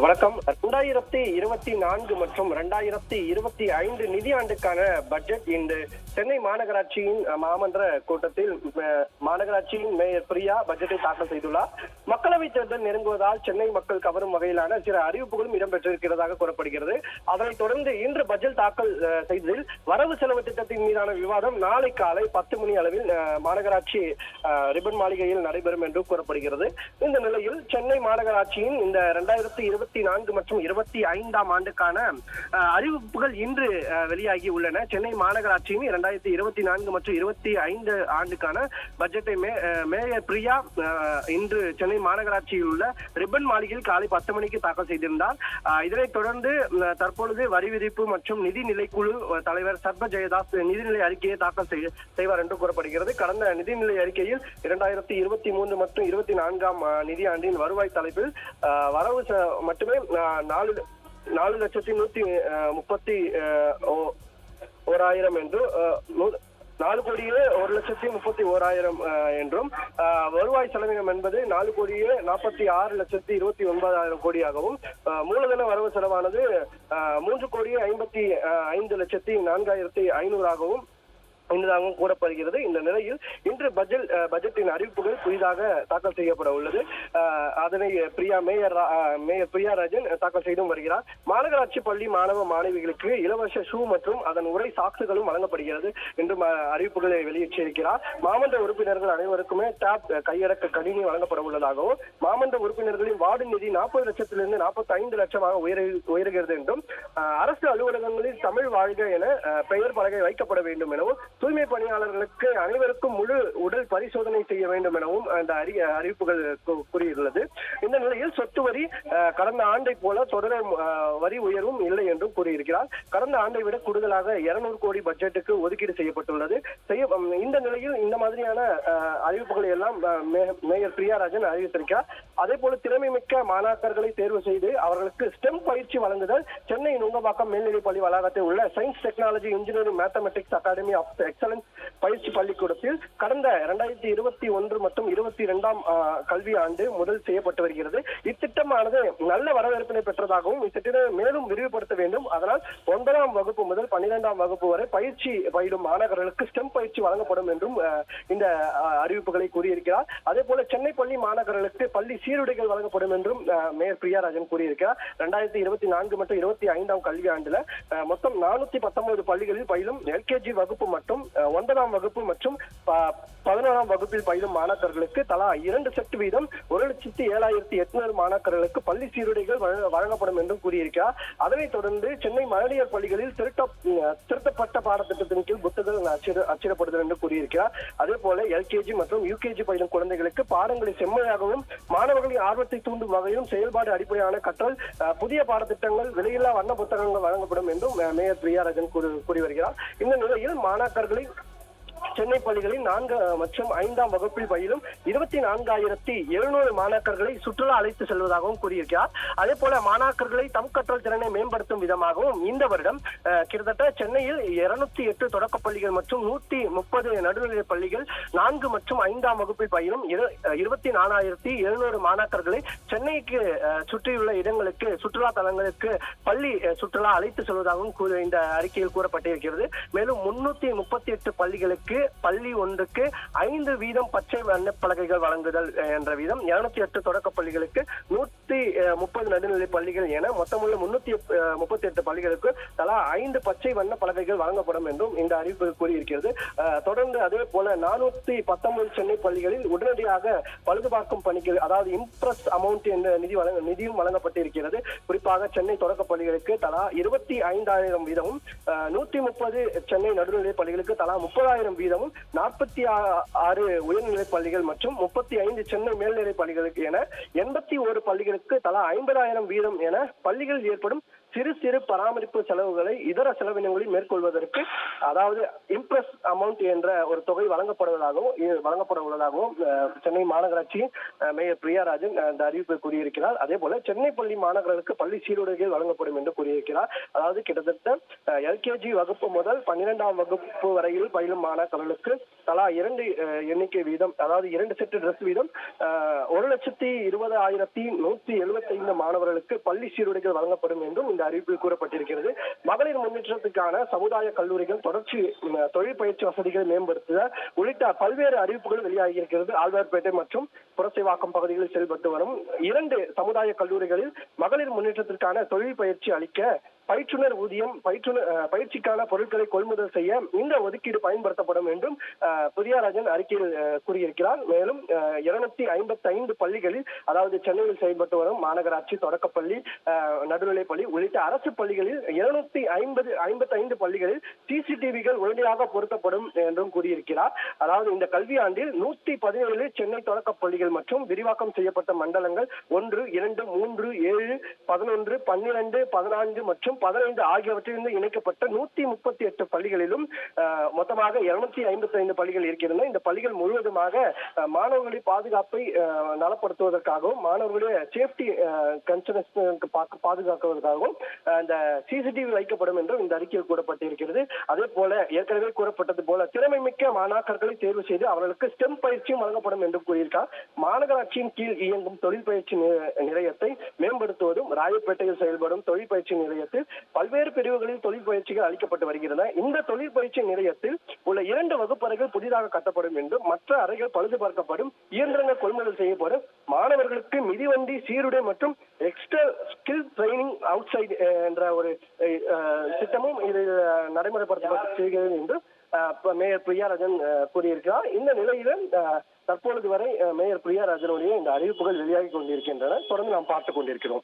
வணக்கம். இரண்டாயிரத்தி இருபத்தி நான்கு மற்றும் இரண்டாயிரத்தி இருபத்தி ஐந்து நிதியாண்டுக்கான பட்ஜெட் இன்று சென்னை மாநகராட்சியின் மாமன்ற கூட்டத்தில் மாநகராட்சியின் மேயர் பிரியா பட்ஜெட்டை தாக்கல் செய்துள்ளார். மக்களவைத் தேர்தல் நெருங்குவதால் சென்னை மக்கள் கவரும் வகையிலான சில அறிவிப்புகளும் இடம்பெற்றிருக்கிறதாக கூறப்படுகிறது. அதனைத் தொடர்ந்து இன்று பட்ஜெட் தாக்கல் செய்ததில் வரவு செலவு திட்டத்தின் மீதான விவாதம் நாளை காலை பத்து மணி அளவில் மாநகராட்சி ரிபன் மாளிகையில் நடைபெறும் என்று கூறப்படுகிறது. இந்த நிலையில் சென்னை மாநகராட்சியின் இந்த இரண்டாயிரத்தி இருபத்தி நான்கு மற்றும் இருபத்தி ஐந்தாம் ஆண்டுக்கான அறிவிப்புகள் இன்று வெளியாகி உள்ளன. சென்னை மாநகராட்சியும் இரண்டாயிரத்தி இருபத்தி நான்கு மற்றும் இருபத்தி ஐந்து ஆண்டுக்கான பட்ஜெட்டை மேயர் பிரியா இன்று சென்னை மாநகராட்சியில் உள்ள ரிப்பன் மாளிகையில் காலை பத்து மணிக்கு தாக்கல் செய்திருந்தார். இதனைத் தொடர்ந்து தற்பொழுது வரி விதிப்பு மற்றும் நிதி நிலைக்குழு தலைவர் சர்ப ஜெயதாஸ் நிதிநிலை அறிக்கையை தாக்கல் செய்வார் என்று கூறப்படுகிறது. கடந்த நிதிநிலை அறிக்கையில் இரண்டாயிரத்தி இருபத்தி மூன்று மற்றும் இருபத்தி நான்காம் நிதியாண்டின் வருவாய் தலைப்பில் வரவு மட்டுமே நாலு நாலு லட்சத்தி நூத்தி முப்பத்தி ஓ- ஓராயிரம் என்று நூ- நாலு கோடியே ஒரு லட்சத்தி முப்பத்தி ஓராயிரம் என்றும் வருவாய் செலவினம் என்பது நாலு கோடியே நாற்பத்தி ஆறு லட்சத்தி இருபத்தி ஒன்பதாயிரம் கோடியாகவும் மூலதன வரவு செலவானது மூன்று கோடியே ஐம்பத்தி ஐந்து லட்சத்தி நான்காயிரத்தி ஐநூறாகவும் என்பதாகவும் கூறப்படுகிறது. இந்த நிலையில் இன்று பட்ஜெட் பட்ஜெட்டின் அறிவிப்புகள் புதிதாக தாக்கல் செய்யப்பட உள்ளது. அதனை பிரியா மேயர் மேயர் பிரியா ராஜன் தாக்கல் செய்தும் வருகிறார். மாநகராட்சி பள்ளி மாணவ மாணவிகளுக்கு இலவச ஷூ மற்றும் அதன் உரை சாக்ஸுகளும் வழங்கப்படுகிறது என்று அறிவிப்புகளை வெளியிட்டிருக்கிறார். மாமன்ற உறுப்பினர்கள் அனைவருக்குமே டேப் கையடக்க கணினி வழங்கப்பட உள்ளதாகவும் மாமன்ற உறுப்பினர்களின் வார்டு நிதி நாற்பது லட்சத்திலிருந்து நாற்பத்தி ஐந்து லட்சமாக உயர உயர்கிறது என்றும் அரசு அலுவலகங்களில் தமிழ் வாழ்க என பெயர் பலகை வைக்கப்பட வேண்டும் எனவும் தூய்மை பணியாளர்களுக்கு அனைவருக்கும் முழு உடல் பரிசோதனை செய்ய வேண்டும் எனவும் அந்த அறி அறிவிப்புகள் கூறியுள்ளது. இந்த நிலையில் சொத்து வரி கடந்த ஆண்டை போல தொடர வரி உயர்வும் இல்லை என்றும் கூறியிருக்கிறார். கடந்த ஆண்டை விட கூடுதலாக 200 கோடி பட்ஜெட்டுக்கு ஒதுக்கீடு செய்யப்பட்டுள்ளது. செய்ய இந்த நிலையில் இந்த மாதிரியான அறிவிப்புகளை எல்லாம் மேயர் பிரியாராஜன் அறிவித்திருக்கிறார். அதே போல திறமை மிக்க மாணாக்கர்களை தேர்வு செய்து அவர்களுக்கு ஸ்டெம் பயிற்சி வழங்குதல் சென்னை நுங்கம்பாக்கம் மேல்நிலைப் பள்ளி வளாகத்தில் உள்ள science technology engineering mathematics academy of excellence பயிற்சி பள்ளிக்கூடத்தில் கடந்த இரண்டாயிரத்தி இருபத்தி ஒன்று மற்றும் இருபத்தி இரண்டாம் கல்வி ஆண்டு முதல் செய்யப்பட்டு வருகிறது. இத்திட்டமானது நல்ல வரவேற்பினை பெற்றதாகவும் இத்திட்டத்தை மேலும் விரிவுபடுத்த வேண்டும். அதனால் ஒன்பதாம் வகுப்பு முதல் பன்னிரெண்டாம் வகுப்பு வரை பயிற்சி பயிலும் மாணவர்களுக்கு ஸ்டெம் பயிற்சி வழங்கப்படும் என்றும் இந்த அறிவிப்புகளை கூறியிருக்கிறார். அதே போல சென்னை பள்ளி மாணவர்களுக்கு பள்ளி சீருடைகள் வழங்கப்படும் என்றும் மேயர் பிரியாராஜன் கூறியிருக்கிறார். இரண்டாயிரத்தி இருபத்தி நான்கு மற்றும் இருபத்தி ஐந்தாம் கல்வி ஆண்டுல மொத்தம் நானூத்தி பத்தொன்பது பள்ளிகளில் பயிலும் எல்கேஜி வகுப்பு மற்றும் அஹ், ஒன்பதாம் வகுப்பு மற்றும் பதினோராம் வகுப்பில் பயிலும் மாணாக்கர்களுக்கு தலா இரண்டு செட் வீதம் ஒரு லட்சத்தி ஏழாயிரத்தி எட்நூறு மாணாக்கர்களுக்கு பள்ளி சீருடைகள் வழங்கப்படும் என்றும் கூறியிருக்கிறார். அதனைத் தொடர்ந்து சென்னை மழலையர் பள்ளிகளில் திருட்ட திருத்தப்பட்ட பாடத்திட்டத்தின் கீழ் புத்தகங்கள் அச்சிட அச்சிடப்படுதல் என்று கூறியிருக்கிறார். அதே போல எல்கேஜி மற்றும் யூகேஜி பயிலும் குழந்தைகளுக்கு பாடங்களை செம்மையாகவும் மாணவர்களின் ஆர்வத்தை தூண்டும் வகையிலும் செயல்பாடு அடிப்படையான கற்றல் புதிய பாடத்திட்டங்கள் விலையில்லா வண்ண புத்தகங்கள் வழங்கப்படும் என்றும் மேயர் பிரியாராஜன் கூறி கூறி வருகிறார். இந்த நிலையில் மாணாக்கர் மாணாக்கர்களை சென்னை பள்ளிகளில் நான்கு மற்றும் ஐந்தாம் வகுப்பில் பயிலும் இருபத்தி நான்காயிரத்தி எழுநூறு மாணாக்கர்களை சுற்றுலா அழைத்து செல்வதாகவும் கூறியிருக்கிறார். அதே போல மாணாக்கர்களை தம் கற்றல் திறனை மேம்படுத்தும் விதமாகவும் இந்த வருடம் கிட்டத்தட்ட சென்னையில் இருநூத்தி எட்டு தொடக்கப் பள்ளிகள் மற்றும் நூத்தி முப்பது நடுநிலை பள்ளிகள் நான்கு மற்றும் ஐந்தாம் வகுப்பில் பயிலும் இரு- இருபத்தி நாலாயிரத்தி எழுநூறு மாணாக்கர்களை சென்னைக்கு சுற்றியுள்ள இடங்களுக்கு சுற்றுலா தலங்களுக்கு பள்ளி சுற்றுலா அழைத்து செல்வதாகவும் இந்த அறிக்கையில் கூறப்பட்டிருக்கிறது. மேலும் முன்னூத்தி முப்பத்தி எட்டு பள்ளிகளுக்கு பள்ளி ஒன்றுக்கு ஐந்து வீதம் பச்சை வண்ண பலகைகள் வழங்குதல் என்ற வீதம். இருநூத்தி எட்டு தொடக்க பள்ளிகளுக்கு நூத்தி முப்பது நடுநிலை பள்ளிகள் என மொத்தமுள்ள முன்னூத்தி முப்பத்தி எட்டு பள்ளிகளுக்கு தலா ஐந்து பச்சை வண்ண பலகைகள் வழங்கப்படும் என்றும் இந்த அறிவிப்பு கூறியிருக்கிறது. தொடர்ந்து அதே போல நானூத்தி பத்தொன்பது சென்னை பள்ளிகளில் உடனடியாக பழுதுபார்க்கும் பணிகள் அதாவது இம்ப்ரஸ் அமௌண்ட் என்ற நிதி வழங்க நிதியும் வழங்கப்பட்டிருக்கிறது. குறிப்பாக சென்னை தொடக்க பள்ளிகளுக்கு தலா இருபத்தி ஐந்தாயிரம் வீதமும் நூத்தி முப்பது சென்னை நடுநிலை பள்ளிகளுக்கு தலா முப்பதாயிரம் வீதமும் நாற்பத்தி ஆறு உயர்நிலை பள்ளிகள் மற்றும் முப்பத்தி ஐந்து சென்னை மேல்நிலை பள்ளிகளுக்கு என எண்பத்தி ஒரு பள்ளிகளுக்கு தலா ஐம்பதாயிரம் வீதம் என பள்ளிகளில் ஏற்படும் சிறு சிறு பராமரிப்பு செலவுகளை இதர செலவினங்களில் மேற்கொள்வதற்கு அதாவது இம்ப்ரெஸ் அமௌண்ட் என்ற ஒரு தொகை வழங்கப்படுவதாகவும் வழங்கப்பட உள்ளதாகவும் சென்னை மாநகராட்சியின் மேயர் பிரியாராஜன் அந்த இந்த அறிவிப்பை கூறியிருக்கிறார். அதே போல சென்னை பள்ளி மாணவர்களுக்கு பள்ளி சீருடைகள் வழங்கப்படும் என்று கூறியிருக்கிறார். அதாவது கிட்டத்தட்ட எல்கேஜி வகுப்பு முதல் பன்னிரெண்டாம் வகுப்பு வரையில் பயிலும் மாணவர்களுக்கு தலா இரண்டு எண்ணிக்கை வீதம் அதாவது இரண்டு செட்டு ட்ரெஸ் வீதம் ஒரு லட்சத்தி இருபது ஆயிரத்தி நூத்தி எழுபத்தி ஐந்து மாணவர்களுக்கு பள்ளி சீருடைகள் வழங்கப்படும் என்றும் இந்த அறிவிப்பில் கூறப்பட்டிருக்கிறது. மகளிர் முன்னேற்றத்துக்கான சமுதாய கல்லூரிகள் தொடர்ச்சி தொழில் பயிற்சி வசதிகளை மேம்படுத்த உள்ளிட்ட பல்வேறு அறிவிப்புகள் வெளியாகியிருக்கிறது ஆழ்வார்பேட்டை மற்றும் புரசைவாக்கம் பகுதிகளில் செயல்பட்டு வரும் இரண்டு சமுதாய கல்லூரிகளில் மகளிர் முன்னேற்றத்திற்கான தொழில் பயிற்சி அளிக்க பயிற்றுனர் ஊதியம் பயிற்றுனர் பயிற்சிக்கான பொருட்களை கொள்முதல் செய்ய இந்த ஒதுக்கீடு பயன்படுத்தப்படும் என்றும் புதியாராஜன் அறிக்கையில் கூறியிருக்கிறார். மேலும் இருநூத்தி ஐம்பத்தி ஐந்து பள்ளிகளில் அதாவது சென்னையில் செயல்பட்டு வரும் மாநகராட்சி தொடக்கப்பள்ளி நடுநிலைப்பள்ளி உள்ளிட்ட அரசு பள்ளிகளில் இருநூத்தி ஐம்பது ஐம்பத்தி ஐந்து பள்ளிகளில் சிசிடிவிகள் உடனடியாக பொருத்தப்படும் என்றும் கூறியிருக்கிறார். அதாவது இந்த கல்வியாண்டில் நூத்தி பதினேழு சென்னை தொடக்க பள்ளிகள் மற்றும் விரிவாக்கம் செய்யப்பட்ட மண்டலங்கள் ஒன்று இரண்டு மூன்று ஏழு பதினொன்று பன்னிரண்டு பதினான்கு மற்றும் பதினைந்து ஆகியவற்றிலிருந்து இணைக்கப்பட்ட நூத்தி முப்பத்தி எட்டு பள்ளிகளிலும் மொத்தமாக இருநூத்தி ஐம்பத்தி ஐந்து பள்ளிகள் இருக்கின்றன. இந்த பள்ளிகள் முழுவதுமாக மாணவர்களின் பாதுகாப்பை நலப்படுத்துவதற்காகவும் மாணவர்களுடைய சேஃப்டி கன்சர்ன்ஸ்க்கு பாதுகாக்குவதற்காகவும் இந்த சிசிடிவி வைக்கப்படும் என்றும் இந்த அறிக்கையில் கூறப்பட்டிருக்கிறது. அதே போல ஏற்கனவே கூறப்பட்டது போல திறமை மிக்க மாணாக்கர்களை தேர்வு செய்து அவர்களுக்கு ஸ்டெம் பயிற்சியும் வழங்கப்படும் என்றும் கூறியிருக்கார். மாநகராட்சியின் கீழ் இயங்கும் தொழில் பயிற்சி நிலையத்தை மேம்படுத்துவதும் ராயப்பேட்டையில் செயல்படும் தொழில் பயிற்சி நிலையத்தில் பல்வேறு பிரிவுகளில் தொழில் பயிற்சிகள் அளிக்கப்பட்டு வருகின்றன. இந்த தொழில் பயிற்சி நிலையத்தில் உள்ள இரண்டு வகுப்பறைகள் புதிதாக கட்டப்படும் என்றும் மற்ற அறைகள் பழுது பார்க்கப்படும் இயந்திரங்கள் கொள்முதல் செய்யப்படும் மாணவர்களுக்கு மிதிவண்டி சீருடை மற்றும் extra skill training outside என்ற ஒரு திட்டமும் இதில் அஹ், நடைமுறைப்படுத்தப்பட்டு செய்கிறது என்று மேயர் பிரியாராஜன் கூறியிருக்கிறார். இந்த நிலையில தற்பொழுது வரை மேயர் பிரியாராஜனுடைய இந்த அறிவிப்புகள் வெளியாகி கொண்டிருக்கின்றன. தொடர்ந்து நாம் பார்த்துக் கொண்டிருக்கிறோம்.